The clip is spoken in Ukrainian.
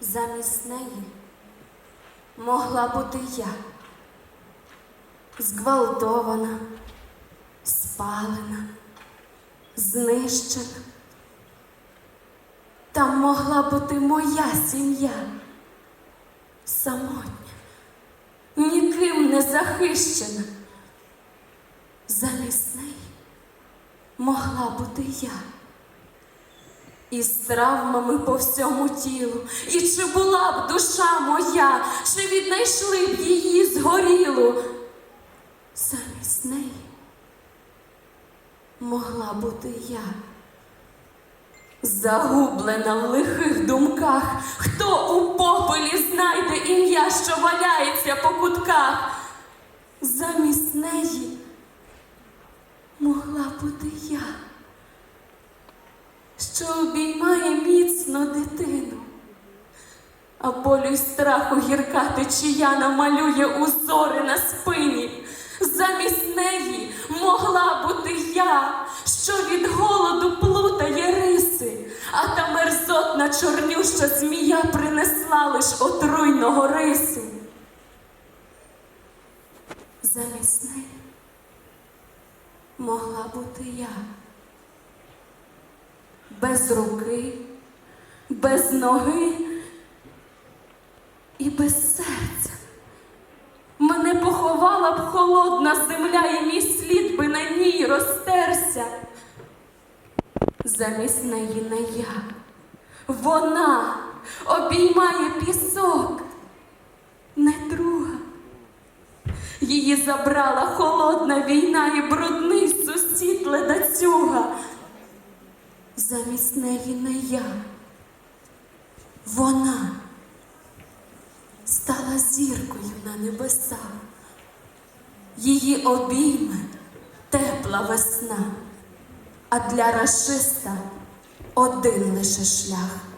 Замість неї могла бути я, зґвалтована, спалена, знищена. Там могла бути моя сім'я, самотня, ніким не захищена. Замість неї могла бути я. Із травмами по всьому тілу, і чи була б душа моя, чи віднайшли б її згорілу? Замість неї могла бути я, загублена в лихих думках, хто у попелі знайде ім'я, що валяється по кутках. Замість неї могла бути я що обіймає міцно дитину, а болю й страху гірка течія намалює узори на спині. Замість неї могла бути я, що від голоду плутає риси, а та мерзотна чорнюща змія принесла лиш отруйного рису. Замість неї могла бути я без руки, без ноги і без серця. Мене поховала б холодна земля, і мій слід би на ній розтерся. Замість неї не я. Вона обіймає пісок, не друга. Її забрала холодна війна і брудний сусід. Замість неї не я. Вона стала зіркою на небесах. Її обійме тепла весна, а для рашиста один лише шлях.